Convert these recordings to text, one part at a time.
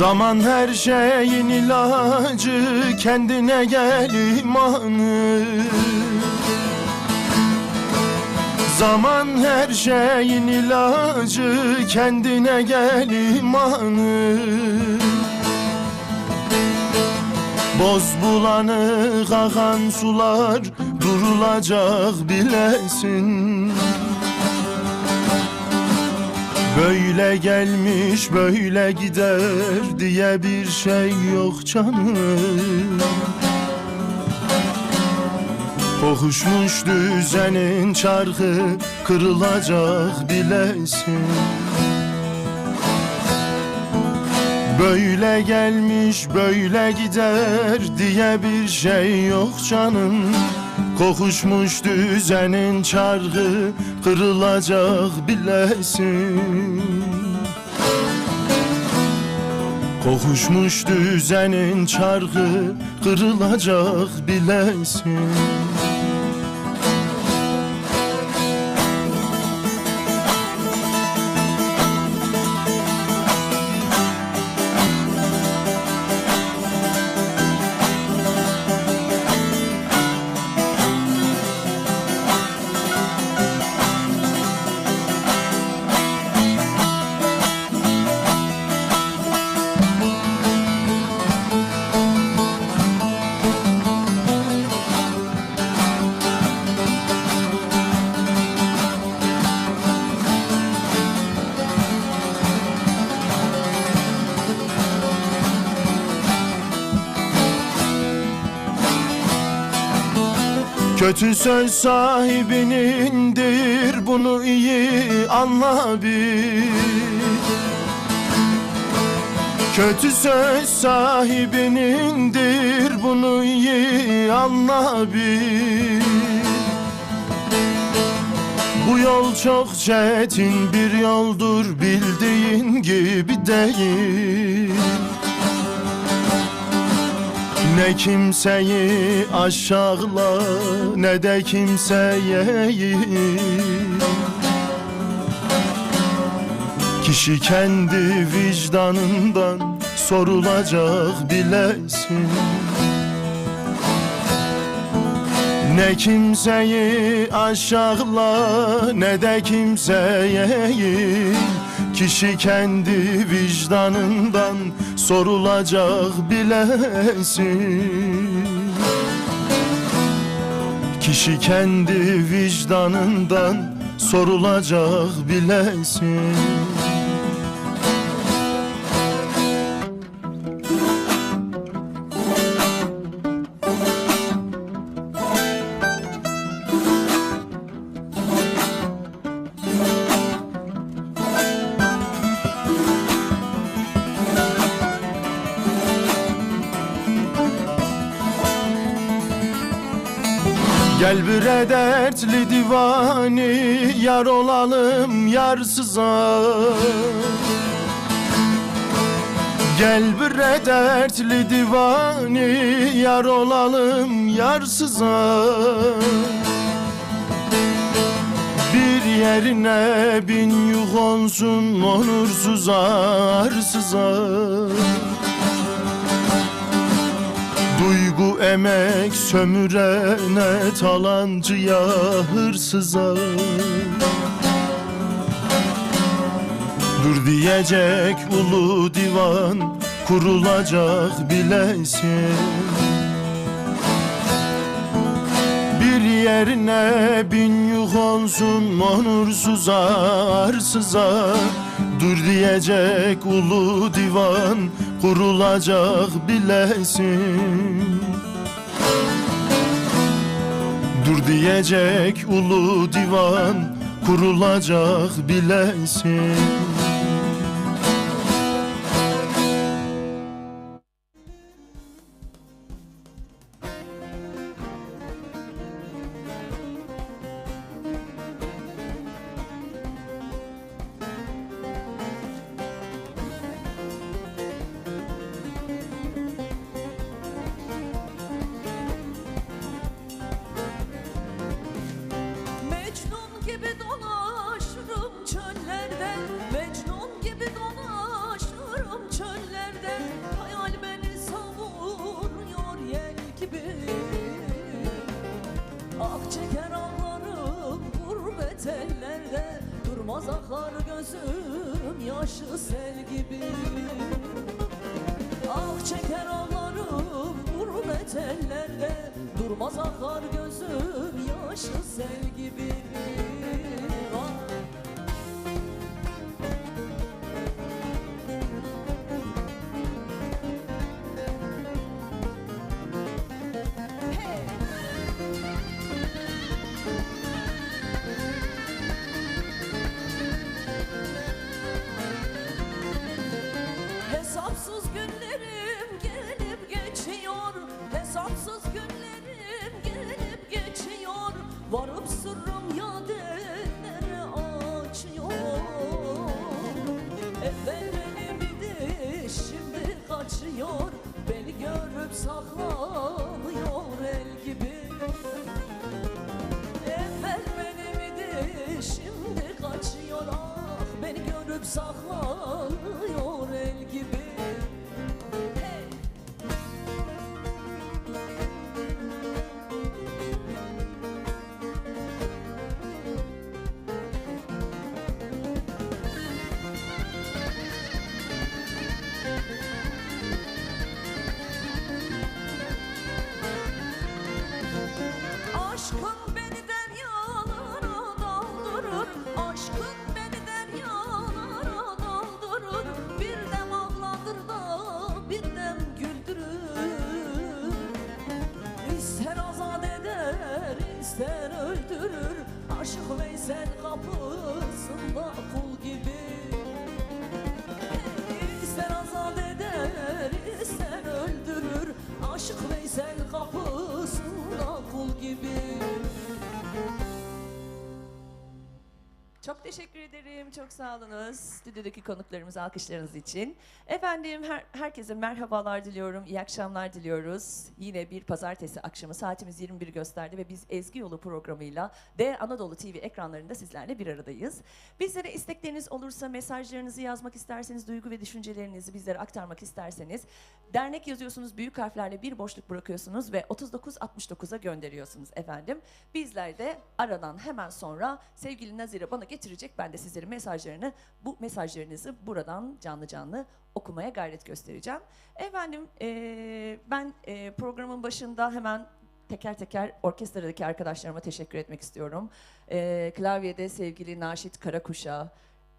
Zaman her şeyin ilacı Kendine gel imanı. Zaman her şeyin ilacı Kendine gel imanı. Boz bulanık akan sular Durulacak bilesin Böyle gelmiş böyle gider diye bir şey yok canım. Kokuşmuş düzenin çarkı kırılacak bilesin. Böyle gelmiş böyle gider diye bir şey yok canım Kokuşmuş düzenin çarkı kırılacak bilesin. Kokuşmuş düzenin çarkı kırılacak bilesin Kötü söz sahibinindir bunu iyi anla bir Kötü söz sahibinindir bunu iyi anla bir Bu yol çok çetin bir yoldur bildiğin gibi değil ne kimseyi aşağıla ne de kimseye Kişi kendi vicdanından sorulacak bilesin. Ne kimseyi aşağıla ne de kimseye Kişi kendi vicdanından sorulacak bilesin. Kişi kendi vicdanından sorulacak bilesin dertli divani Yar olalım yarsıza. Gel bre dertli divani Yar olalım yarsıza. Bir yerine bin yük olsun Onursuza arsıza Duygu emek sömürene talancıya hırsıza. Dur diyecek ulu divan kurulacak bilesin. Bir yerine bin yük olsun onursuza arsıza Dur diyecek ulu divan kurulacak bilesin. Dur diyecek ulu divan kurulacak bilesin baby. Çok teşekkür ederim. Çok sağ olunuz. Stüdyodaki konuklarımıza alkışlarınız için. Efendim her, herkese merhabalar diliyorum. İyi akşamlar diliyoruz. Yine bir pazartesi akşamı saatimiz 21 gösterdi ve biz Ezgi Yolu programıyla D Anadolu TV ekranlarında sizlerle bir aradayız. Bizlere istekleriniz olursa mesajlarınızı yazmak isterseniz, duygu ve düşüncelerinizi bizlere aktarmak isterseniz dernek yazıyorsunuz, büyük harflerle bir boşluk bırakıyorsunuz ve 3969'a gönderiyorsunuz efendim. Bizler de aradan hemen sonra sevgili Nazire bana getirecek. Ben de sizlerin mesajlarını, bu mesajlarınızı buradan canlı canlı okumaya gayret göstereceğim. Efendim eee, ben eee, programın başında hemen teker teker orkestradaki arkadaşlarıma teşekkür etmek istiyorum. Eee, klavyede sevgili Naşit Karakuş'a,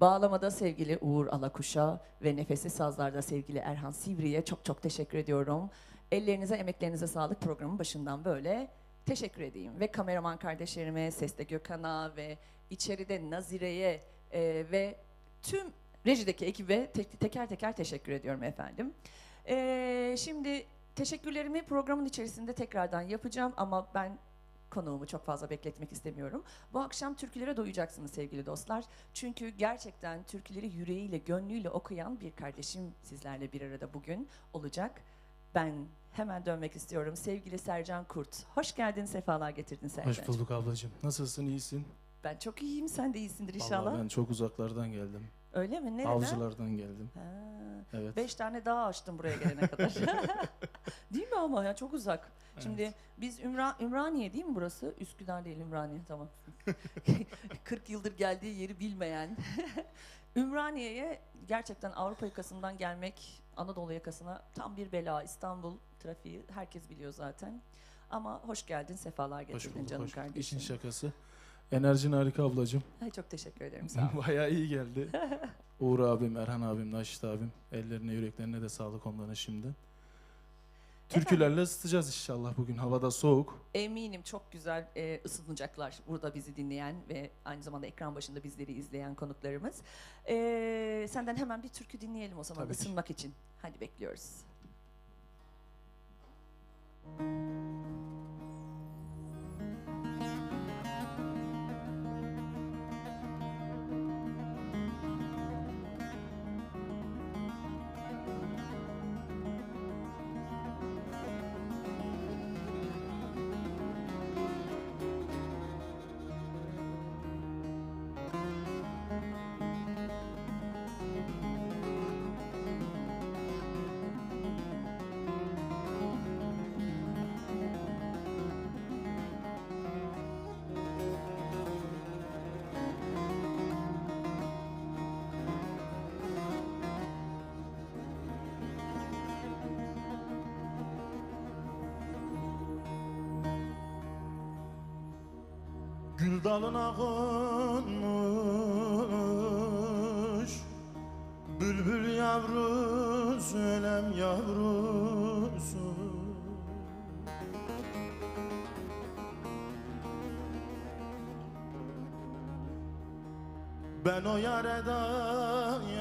Bağlamada sevgili Uğur Alakuş'a ve nefesli sazlarda sevgili Erhan Sivri'ye çok çok teşekkür ediyorum. Ellerinize, emeklerinize sağlık programın başından böyle teşekkür edeyim. Ve kameraman kardeşlerime, Seste Gökhan'a ve içeride Nazire'ye e, ve tüm rejideki ekibe tek- teker teker teşekkür ediyorum efendim. E, şimdi teşekkürlerimi programın içerisinde tekrardan yapacağım ama ben konuğumu çok fazla bekletmek istemiyorum. Bu akşam türkülere doyacaksınız sevgili dostlar. Çünkü gerçekten türküleri yüreğiyle, gönlüyle okuyan bir kardeşim sizlerle bir arada bugün olacak. Ben hemen dönmek istiyorum. Sevgili Sercan Kurt. Hoş geldin, sefalar getirdin Sercan. Hoş bulduk ablacığım. Nasılsın, iyisin? Ben çok iyiyim, sen de iyisindir inşallah. Vallahi ben çok uzaklardan geldim. Öyle mi? Nereden? Avcılardan geldim. Ha, Evet. beş tane daha açtım buraya gelene kadar. değil mi ama ya çok uzak. Şimdi biz Ümra, Ümraniye değil mi burası? Üsküdar değil Ümraniye tamam. 40 yıldır geldiği yeri bilmeyen. Ümraniye'ye gerçekten Avrupa yakasından gelmek Anadolu yakasına tam bir bela. İstanbul trafiği herkes biliyor zaten. Ama hoş geldin, sefalar Hoş getirdin bulduk. canım Hoş. kardeşim. İşin şakası. Enerjin harika ablacığım. Ay, çok teşekkür ederim sağ ol. Bayağı iyi geldi. Uğur abim, Erhan abim, Naşit abim. Ellerine, yüreklerine de sağlık onların şimdi. Türkülerle ısıtacağız inşallah bugün. Havada soğuk. Eminim çok güzel e, ısınacaklar burada bizi dinleyen ve aynı zamanda ekran başında bizleri izleyen konuklarımız. E, senden hemen bir türkü dinleyelim o zaman Tabii ki. ısınmak için. Hadi bekliyoruz. Dalına konmuş. Bülbül yavrusu ölem yavrusu Ben o yare dayanamam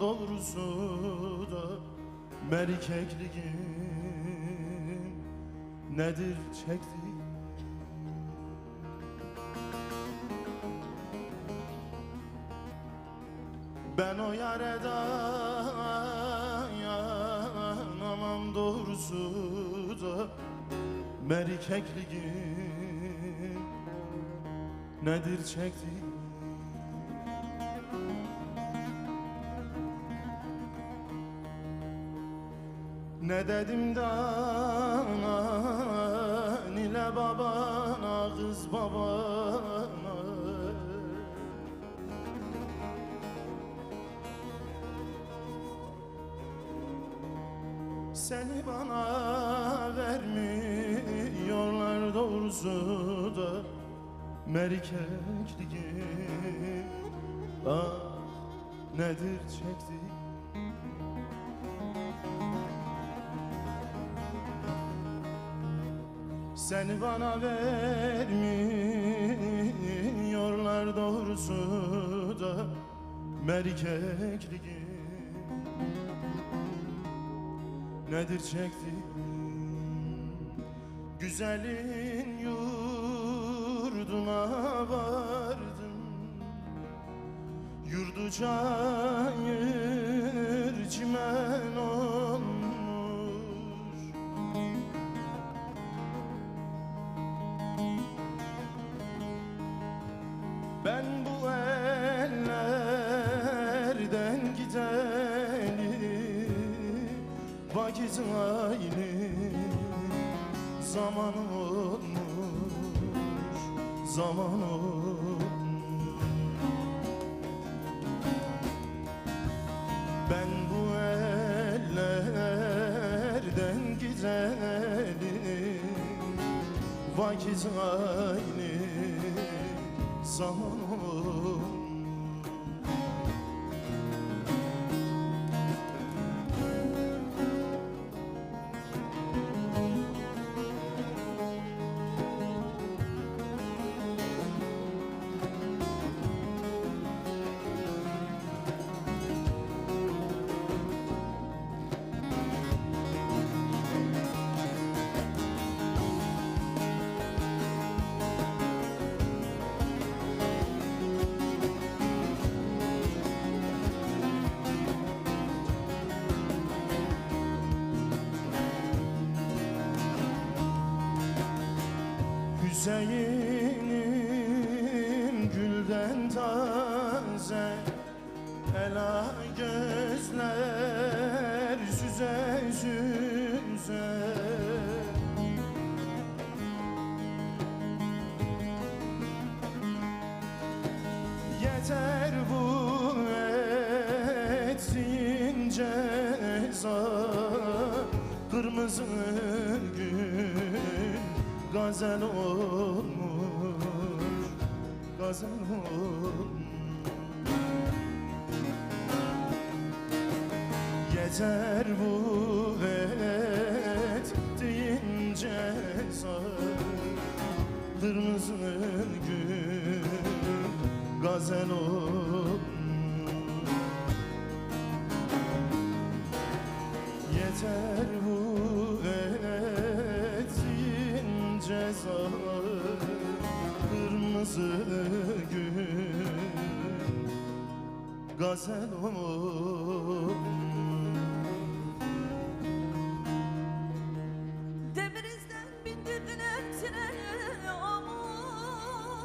doğrusu da Merkekliğin nedir çekti Ben o yare dayanamam doğrusu da Merkekliğin nedir çekti Ne dedim de anan babana kız babana Seni bana vermiyorlar doğrusu da. Merkekliğin ah nedir çekti? Seni bana vermiyorlar doğrusu da. Merkekliğin nedir çekti Güzelin yurduna vardım Yurdu cayır çimen olmuş zaman olmuş Zaman olmuş. Ben bu ellerden gideli Vakit aynı zaman olmuş Hüseyin'im gülden taze. Ela gözler süze süze. Yeter bu ettiğin ceza. Kırmızı gül gazel olmuş Olmuş Yeter bu ettiğin ceza. Kırmızı gül gazel Yeter bu Kırmızı gül gazel olmuş. Demirizden bindirdin etine aman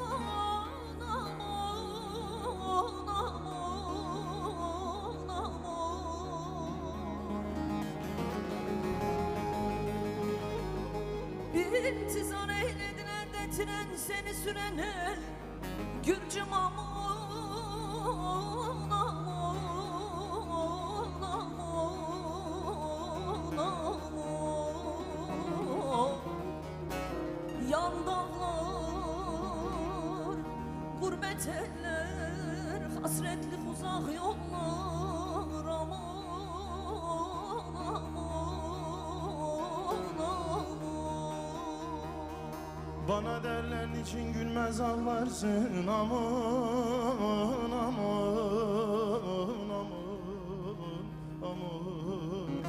aman aman aman. Bir intizar eyledin elde tren seni süren el aman ağlarsın aman aman aman aman.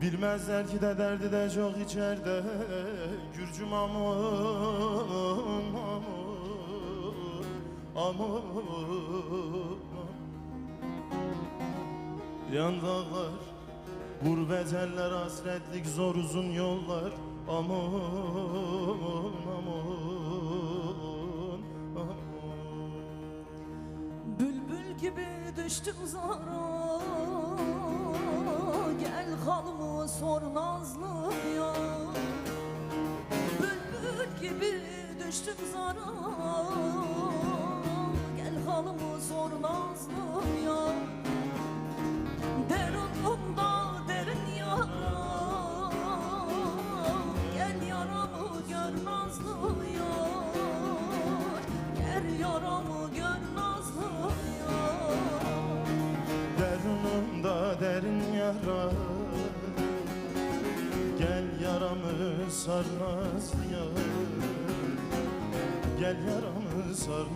Bilmezler ki de derdi de çok içeride. Gürcüm aman aman aman. Yan Gurbet eller hasretlik zor uzun yollar. Aman aman Bülbül gibi düştüm zara. Gel halımı sor nazlı ya Bülbül gibi düştüm zara. Gel halımı sor nazlı yaramı sar nazlı yar. Gel yaramı sar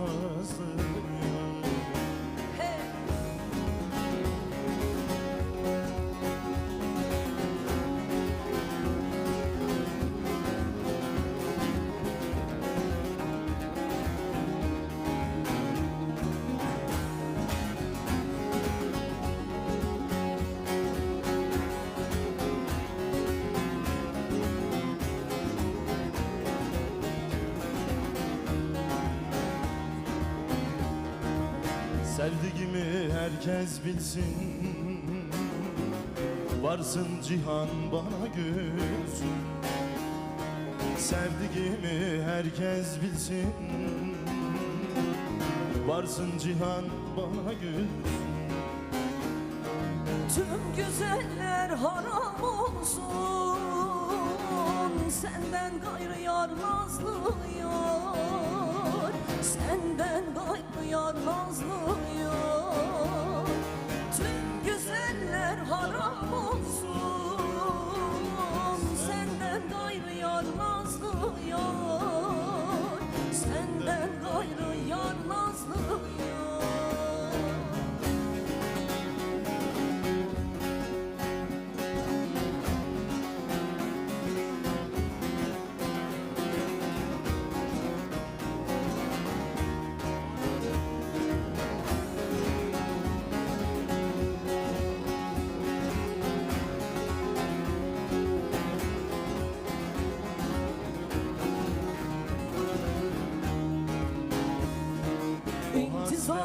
Sevdiğimi herkes bilsin. Varsın cihan bana gülsün Sevdiğimi herkes bilsin. Varsın cihan bana gülsün Tüm güzeller haram olsun. Senden gayrı yar nazlı yar Senden gayrı yar nazlı yar Tüm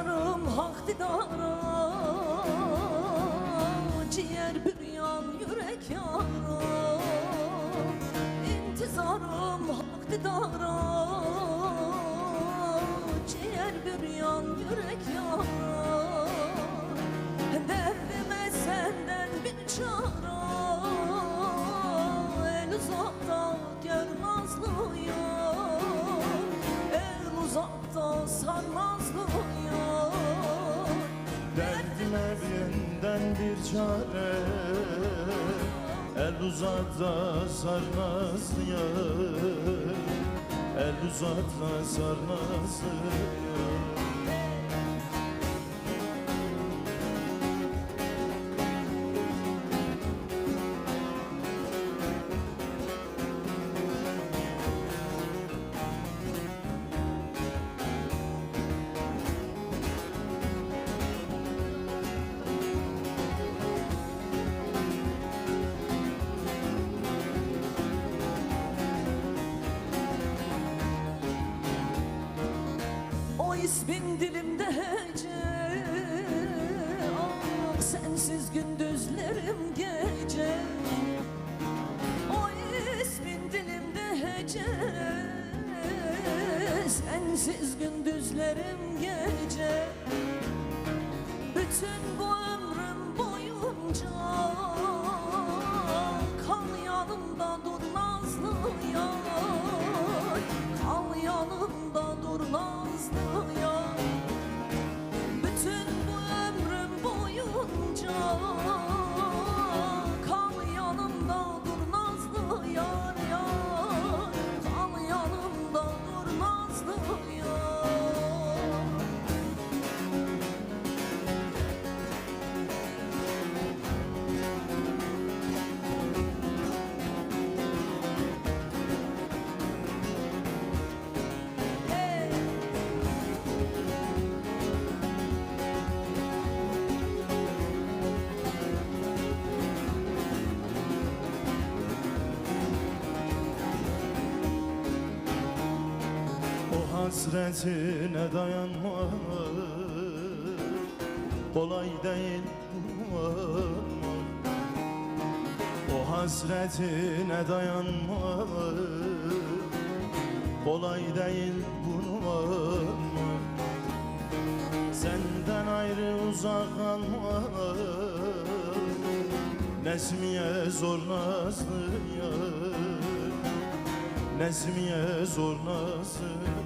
İntizarım hak didara Ciğer bir yan yürek yara. İntizarım hak didara Ciğer bir El uzat da sar nazlı yar. El uzat da sar nazlı yar O ismin dilimde hece Ah sensiz gündüzlerim gece. O ismin dilimde hece Sensiz gündüzlerim gece. Bütün bu hasretine dayanmak kolay değil bulmak O hasretine dayanmak kolay değil bulmak Senden ayrı uzak kalmak Nesmiye zor nazlı yar Nesmiye zor nazlı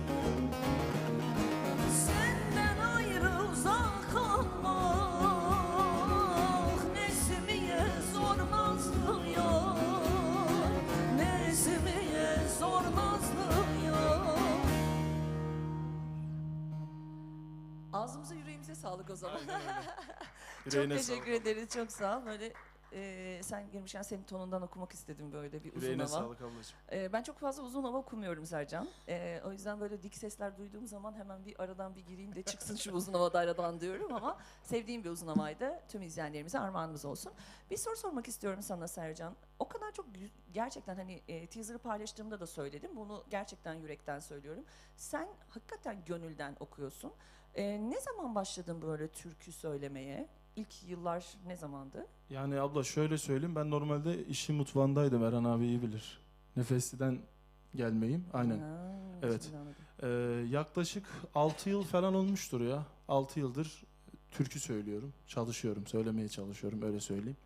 sağlık o zaman. çok Yüreğine teşekkür sağlık. ederiz, çok sağ ol. Böyle e, sen girmişken senin tonundan okumak istedim böyle bir uzun Yüreğine hava. sağlık ablacığım. Ee, ben çok fazla uzun hava okumuyorum Sercan. Ee, o yüzden böyle dik sesler duyduğum zaman hemen bir aradan bir gireyim de çıksın şu uzun havada aradan diyorum ama sevdiğim bir uzun havaydı. Tüm izleyenlerimize armağanımız olsun. Bir soru sormak istiyorum sana Sercan. O kadar çok gerçekten hani e, teaser'ı paylaştığımda da söyledim. Bunu gerçekten yürekten söylüyorum. Sen hakikaten gönülden okuyorsun. Ee, ne zaman başladın böyle türkü söylemeye? İlk yıllar ne zamandı? Yani abla şöyle söyleyeyim ben normalde işin mutfağındaydım Erhan abi iyi bilir. Nefesli'den gelmeyim aynen. Ha, Evet. şimdi anladım. Ee, yaklaşık 6 yıl falan olmuştur ya. 6 yıldır türkü söylüyorum. Çalışıyorum, söylemeye çalışıyorum öyle söyleyeyim.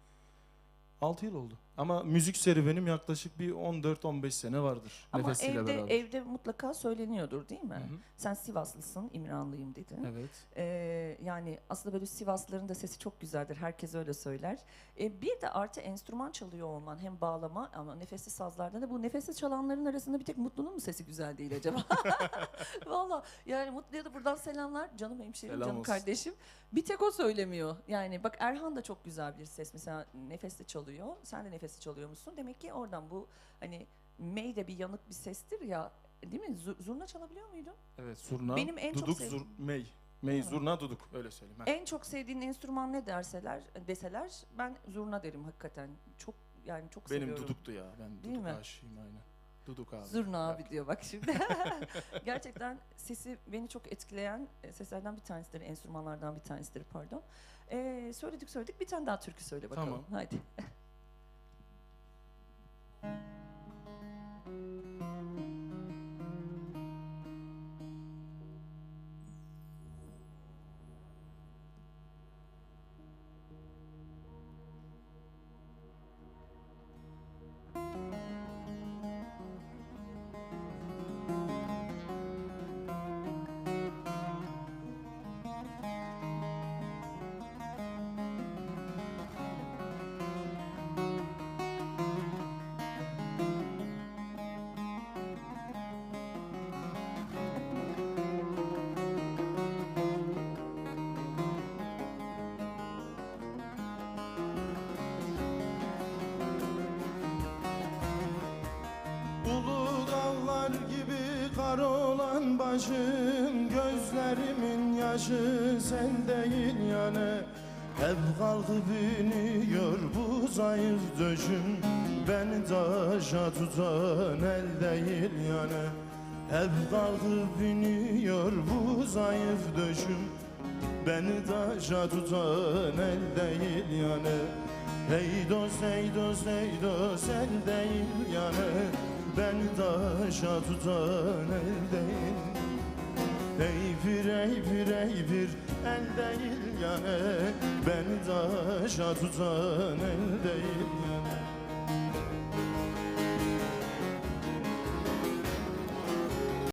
6 yıl oldu. Ama müzik serüvenim yaklaşık bir 14-15 sene vardır. Ama Nefesiyle evde beraber. evde mutlaka söyleniyordur değil mi? Hı hı, Sen Sivaslısın, İmranlıyım dedin. Evet. Ee, yani aslında böyle Sivaslıların da sesi çok güzeldir. Herkes öyle söyler. Ee, bir de artı enstrüman çalıyor olman hem bağlama ama nefesli sazlardan da bu nefesli çalanların arasında bir tek Mutlu'nun mu sesi güzel değil acaba? Valla yani Mutlu'ya da buradan selamlar. Canım hemşerim, Selam canım olsun. kardeşim. Bir tek o söylemiyor. Yani bak Erhan da çok güzel bir ses. Mesela nefesli çalıyor. Sen de nefesli çalıyor musun? Demek ki oradan bu hani May de bir yanık bir sestir ya. Değil mi? Zu- Zurna çalabiliyor muydun? Evet, zurna, Benim en çok duduk, sevdiğim- zur, mey. Mey, Ha. zurna, duduk öyle söyleyeyim. ha. En çok sevdiğin enstrüman ne derseler deseler ben zurna derim hakikaten. Çok yani çok Benim seviyorum. duduktu ya. Ben Değil duduk mi? aşığıyım aynen. Duduk abi. Zurna abi diyor bak şimdi. Gerçekten sesi beni çok etkileyen e, seslerden bir tanesidir, enstrümanlardan bir tanesidir pardon. Ee, söyledik söyledik bir tane daha türkü söyle bakalım. Tamam. Hadi. Başın Gözlerimin yaşı sen yani. Hep kalkıp iniyor bu zayıf döşüm. Beni taşa tutan el değil yani. Hep kalkıp iniyor bu zayıf döşüm. Beni taşa tutan el değil yani. Hey dost hey dost hey dost el değil yani Beni taşa tutan el değil Ey pir ey pir ey pir el değil yani. Beni taşa tutan el değil yani